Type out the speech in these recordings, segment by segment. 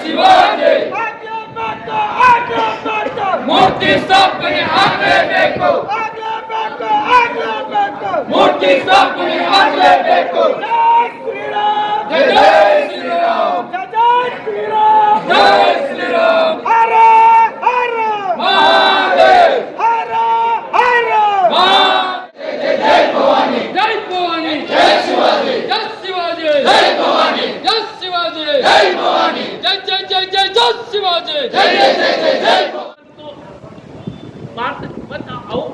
ಶಿವಾಜಿ. ಮೂರ್ತಿ ಸ್ಥಾಪನೆ ಆಗ್ಲೇಬೇಕು. ಮೂರ್ತಿ ಸ್ಥಾಪನೆ ಆಗಲೇಬೇಕು ಜೈ ಶ್ರೀರಾಮ್ ಜೈ ಜೈ ಶ್ರೀರಾಮ್ ಜೈ ಜೈ ಶ್ರೀರಾಮ್ ಜೈ ಶ್ರೀರಾಮ್ ಹರ ಹರ ಮಹಾದೇವ್ ಹರ ಹರ ಮಾ ಜೈ ಭವಾನಿ ಜೈ ಭವಾನಿ ಜೈ ಶಿವಾಜಿ ಜೈ ಶಿವಾಜಿ ಜೈ ಭವಾನಿ ಜೈ ಶಿವಾಜಿ ಜೈ ಭವಾನಿ ಜೈ ಜೈ ಜೈ ಜೈ ಜೈ ಶಿವಾಜಿ ಜೈ ಜೈ ಜೈ ಜೈ ಜೈ ಮಾತ್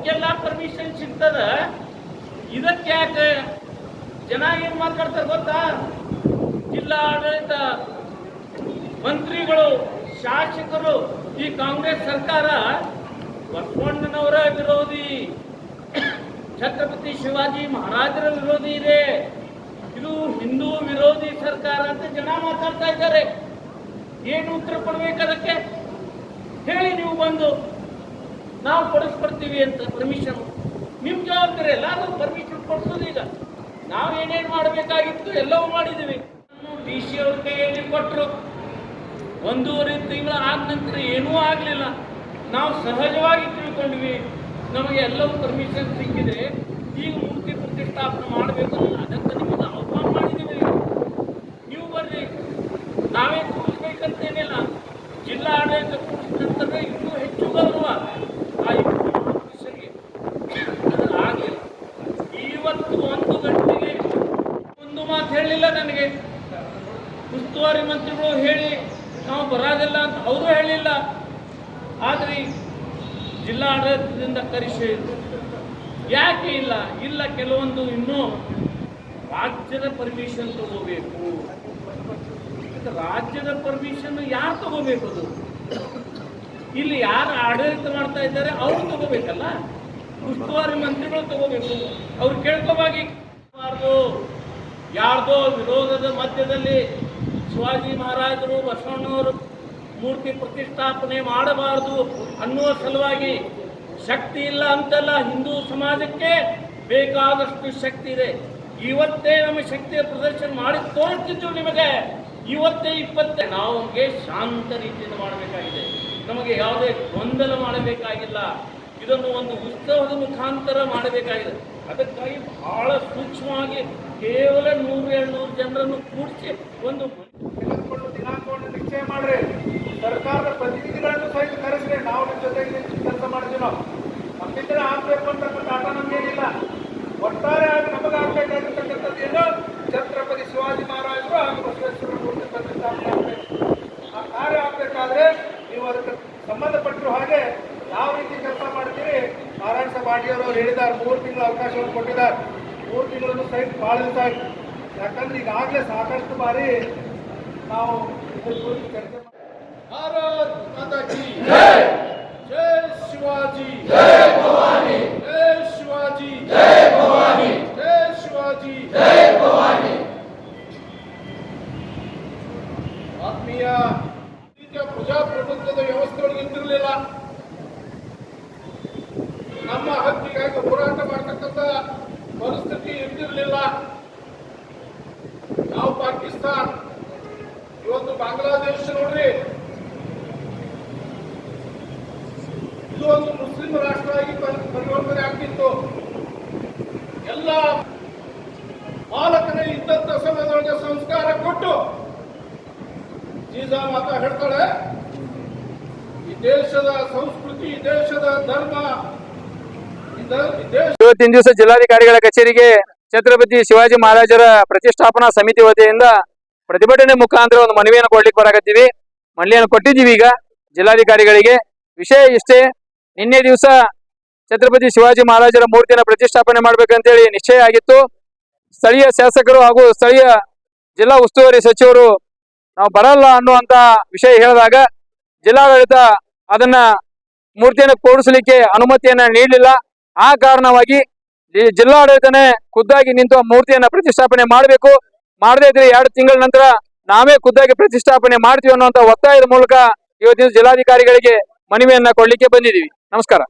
ಅವಕ್ಕೆಲ್ಲ ಪರ್ಮಿಷನ್ ಸಿಗ್ತದ? ಇದಕ್ಕೆ ಜನ ಏನ್ ಮಾತಾಡ್ತಾರೆ ಗೊತ್ತಾ? ಜಿಲ್ಲಾ ಆಡಳಿತ ಮಂತ್ರಿಗಳು, ಶಾಸಕರು, ಈ ಕಾಂಗ್ರೆಸ್ ಸರ್ಕಾರ ಬಸವಣ್ಣನವರ ವಿರೋಧಿ. ಛತ್ರಪತಿ ಶಿವಾಜಿ ಮಹಾರಾಜರ ವಿರೋಧಿ ಇದೆ. ಇದು ಹಿಂದೂ ವಿರೋಧಿ ಸರ್ಕಾರ ಅಂತ ಜನ ಮಾತಾಡ್ತಾ ಇದ್ದಾರೆ. ಏನು ಉತ್ತರ ಕೊಡ್ಬೇಕು ಅದಕ್ಕೆ? ಹೇಳಿ ನೀವು ಬಂದು. ನಾವು ಕೊಡಿಸ್ಕೊಡ್ತೀವಿ ಅಂತ ಪರ್ಮಿಷನ್ ನಿಮ್ಮ ಜವಾಬ್ದಾರಿ ಅದು ಪರ್ಮಿಷನ್ ಕೊಡ್ಸೋದು ಈಗ. ನಾವು ಏನೇನು ಮಾಡಬೇಕಾಗಿತ್ತು ಎಲ್ಲವೂ ಮಾಡಿದ್ದೀವಿ ಡಿ ಸಿ ಅವ್ರ ಕೈಯಲ್ಲಿ ಕೊಟ್ಟರು ಒಂದೂವರೆ ತಿಂಗಳು ಆದ ನಂತರ ಏನೂ ಆಗಲಿಲ್ಲ. ನಾವು ಸಹಜವಾಗಿ ತಿಳ್ಕೊಂಡ್ವಿ. ನಮಗೆ ಎಲ್ಲವೂ ಪರ್ಮಿಷನ್ ಸಿಕ್ಕಿದೆ. ಈಗ ಮೂರ್ತಿ ಪ್ರತಿಷ್ಠಾಪನೆ ಮಾಡಬೇಕು ಅದಕ್ಕೆ ನಿಮಗೆ ಆಹ್ವಾನ ಮಾಡಿದ್ದೀವಿ ನೀವು ಬರ್ರಿ. ನಾವೇ ಕೂರಿಸ್ಬೇಕಂತೇನಿಲ್ಲ ಜಿಲ್ಲಾ ಆಡಳಿತ ಕೂರಿಸಿದಂತಂದ್ರೆ ಇನ್ನೂ ಹೆಚ್ಚು ಗೌರವ ಆ ಇಬ್ಬರು ಮಹಾಪುರುಷರಿಗೆ ಅದು ಆಗಲಿಲ್ಲ ಇವತ್ತು ಒಂದು ಗಂಟೆಗೆ ಒಂದು ಮಾತು ಹೇಳಿಲ್ಲ ನನಗೆ. ಉಸ್ತುವಾರಿ ಮಂತ್ರಿಗಳು ಹೇಳಿ ನಾವು ಬರೋದಿಲ್ಲ ಅಂತ ಅವರು ಹೇಳಿಲ್ಲ. ಆದರೆ ಜಿಲ್ಲಾ ಆಡಳಿತದಿಂದ ಕರೆಸಿ ಯಾಕೆ ಇಲ್ಲ? ಇಲ್ಲ, ಕೆಲವೊಂದು ಇನ್ನೂ ರಾಜ್ಯದ ಪರ್ಮಿಷನ್ ತಗೋಬೇಕು. ರಾಜ್ಯದ ಪರ್ಮಿಷನ್ ಯಾರು ತಗೋಬೇಕು ಅದು? ಇಲ್ಲಿ ಯಾರು ಆಡಳಿತ ಮಾಡ್ತಾ ಇದ್ದಾರೆ, ಅವರು ತಗೋಬೇಕಲ್ಲ? ಉಸ್ತುವಾರಿ ಮಂತ್ರಿಗಳು ತಗೋಬೇಕು. ಅವ್ರು ಕೇಳ್ಕೋಬಾಗಿ ಯಾರ್ದೋ ವಿರೋಧದ ಮಧ್ಯದಲ್ಲಿ ಶಿವಾಜಿ ಮಹಾರಾಜರು ಬಸವಣ್ಣವರು ಮೂರ್ತಿ ಪ್ರತಿಷ್ಠಾಪನೆ ಮಾಡಬಾರದು ಅನ್ನುವ ಸಲುವಾಗಿ ಶಕ್ತಿ ಇಲ್ಲ ಅಂತಲ್ಲ ಹಿಂದೂ ಸಮಾಜಕ್ಕೆ ಬೇಕಾದಷ್ಟು ಶಕ್ತಿ ಇದೆ. ಇವತ್ತೇ ನಮ್ಮ ಶಕ್ತಿಯ ಪ್ರದರ್ಶನ ಮಾಡಿ ತೋರಿಸ್ತಿದ್ವು ನಿಮಗೆ. ಇವತ್ತೇ ಇಪ್ಪತ್ತೇ ನಾವು ನಮಗೆ ಶಾಂತ ರೀತಿಯಿಂದ ಮಾಡಬೇಕಾಗಿದೆ. ನಮಗೆ ಯಾವುದೇ ಗೊಂದಲ ಮಾಡಬೇಕಾಗಿಲ್ಲ. ಇದನ್ನು ಒಂದು ಉತ್ಸವದ ಮುಖಾಂತರ ಮಾಡಬೇಕಾಗಿದೆ. ಅದಕ್ಕಾಗಿ ಬಹಳ ಸೂಕ್ಷ್ಮವಾಗಿ ಕೇವಲ ನೂರು, ಎರಡ್ನೂರು ಜನರನ್ನು ಕೂಡಿಸಿ ಒಂದು ದಿನಾಂಕವನ್ನು ನಿಶ್ಚಯ ಮಾಡ್ರಿ. ಸರ್ಕಾರದ ಪ್ರತಿನಿಧಿಗಳನ್ನು ಸಹಿತ ಕರೆಸ್ರಿ. ನಾವು ನಿಮ್ಮ ಜೊತೆಗೆ ಕೆಲಸ ಮಾಡ್ತೀವಿ ನಾವು. ನಮ್ಮಿಂದಲೇ ಆಗ್ಬೇಕು ಅಂತಕ್ಕಂಥ ಆಟ ನಮ್ಗೇನಿಲ್ಲ ಒಟ್ಟಾರೆ ಆಗಿ ನಮಗಾಗಬೇಕಾಗಿರ್ತಕ್ಕಂಥದ್ದು ಏನು ಛತ್ರಪತಿ ಶಿವಾಜಿ ಮಹಾರಾಜರು ಹಾಗೂ ಬಸವೇಶ್ವರ ಮೂರ್ತಿ ಪ್ರತಿಷ್ಠಾಪನೆ ಆ ಕಾರ್ಯ ಆಗಬೇಕಾದ್ರೆ ನೀವು ಅದಕ್ಕೆ ಸಂಬಂಧಪಟ್ಟರು ಹಾಗೆ ಯಾವ ರೀತಿ ಕೆಲಸ ಮಾಡ್ತೀರಿ? ನಾರಾಯಣ ಅವರು ಹೇಳಿದ್ದಾರೆ, ಮೂರು ತಿಂಗಳ ಅವಕಾಶವನ್ನು ಕೊಟ್ಟಿದ್ದಾರೆ. ಮೂರು ತಿಂಗಳನ್ನು ಸಹಿತ ಭಾಳ ದಿವಸ ಆಯ್ತು ಯಾಕಂದ್ರೆ ಈಗಾಗಲೇ ಸಾಕಷ್ಟು ಬಾರಿ ನಾವು ಇದ್ರ ಕುರಿತು ಚರ್ಚೆ ಮಾಡಿ ಭಾರತ್ ಮಾತಾ ಕಿ ಜೈ ಶಿವಾಜಿ ಜೈ ಭವಾನಿ. ಜೈ ಶಿವಾಜಿ ಜೈ ಭವಾನಿ. ಜೈ ಶಿವಾಜಿ ಜೈ ಭವಾನಿ. ಆತ್ಮೀಯ ಪ್ರಜಾಪ್ರಭುತ್ವದ ವ್ಯವಸ್ಥೆಗಳು ನಿಂತಿರಲಿಲ್ಲ ನಮ್ಮ ಹಕ್ಕಿಗಾಗಿ ಹೋರಾಟ ಮಾಡ್ತಕ್ಕಂಥ ಪರಿಸ್ಥಿತಿ ಇದ್ದಿರಲಿಲ್ಲ ನಾವು ಪಾಕಿಸ್ತಾನ್, ಇವತ್ತು ಬಾಂಗ್ಲಾದೇಶ ನೋಡ್ರಿ. ಇದು ಒಂದು ಮುಸ್ಲಿಂ ರಾಷ್ಟ್ರ ಆಗಿ ಪರಿವರ್ತನೆ ಆಗ್ತಿತ್ತು. ಎಲ್ಲ ಪಾಲಕನೇ ಇದ್ದಂತ ಸಮಯದೊಳಗೆ ಸಂಸ್ಕಾರ ಕೊಟ್ಟು ಜೀಜಾ ಮಾತಾ ಹೇಳ್ತಾಳೆ, ಈ ದೇಶದ ಸಂಸ್ಕೃತಿ ದೇಶದ ಧರ್ಮ ಇವತ್ತಿನ ದಿವಸ ಜಿಲ್ಲಾಧಿಕಾರಿಗಳ ಕಚೇರಿಗೆ ಛತ್ರಪತಿ ಶಿವಾಜಿ ಮಹಾರಾಜರ ಪ್ರತಿಷ್ಠಾಪನಾ ಸಮಿತಿ ವತಿಯಿಂದ ಪ್ರತಿಭಟನೆ ಮುಖಾಂತರ ಒಂದು ಮನವಿಯನ್ನು ಕೊಡ್ಲಿಕ್ಕೆ ಬರಾಕತ್ತೀವಿ ಮನವಿಯನ್ನು ಕೊಟ್ಟಿದ್ದೀವಿ ಈಗ ಜಿಲ್ಲಾಧಿಕಾರಿಗಳಿಗೆ. ವಿಷಯ ಇಷ್ಟೇ, ನಿನ್ನೆ ದಿವಸ ಛತ್ರಪತಿ ಶಿವಾಜಿ ಮಹಾರಾಜರ ಮೂರ್ತಿಯನ್ನು ಪ್ರತಿಷ್ಠಾಪನೆ ಮಾಡ್ಬೇಕಂತೇಳಿ ನಿಶ್ಚಯ ಆಗಿತ್ತು. ಸ್ಥಳೀಯ ಶಾಸಕರು ಹಾಗೂ ಸ್ಥಳೀಯ ಜಿಲ್ಲಾ ಉಸ್ತುವಾರಿ ಸಚಿವರು, ನಾವು ಬರಲ್ಲ ಅನ್ನುವಂತ ವಿಷಯ ಹೇಳಿದಾಗ ಜಿಲ್ಲಾಡಳಿತ ಅದನ್ನ ಮೂರ್ತಿಯನ್ನು ಕೂಡಿಸಲಿಕ್ಕೆ ಅನುಮತಿಯನ್ನ ನೀಡಲಿಲ್ಲ. ಆ ಕಾರಣವಾಗಿ ಜಿಲ್ಲಾಡಳಿತನೇ ಖುದ್ದಾಗಿ ನಿಂತು ಮೂರ್ತಿಯನ್ನ ಪ್ರತಿಷ್ಠಾಪನೆ ಮಾಡಬೇಕು. ಮಾಡದೇ ಇದ್ರೆ ಎರಡು ತಿಂಗಳ ನಂತರ ನಾವೇ ಖುದ್ದಾಗಿ ಪ್ರತಿಷ್ಠಾಪನೆ ಮಾಡ್ತೀವಿ ಅನ್ನುವಂತ ಒತ್ತಾಯದ ಮೂಲಕ ಇವತ್ತಿನ ಜಿಲ್ಲಾಧಿಕಾರಿಗಳಿಗೆ ಮನವಿಯನ್ನ ಕೊಡ್ಲಿಕ್ಕೆ ಬಂದಿದ್ದೀವಿ. ನಮಸ್ಕಾರ.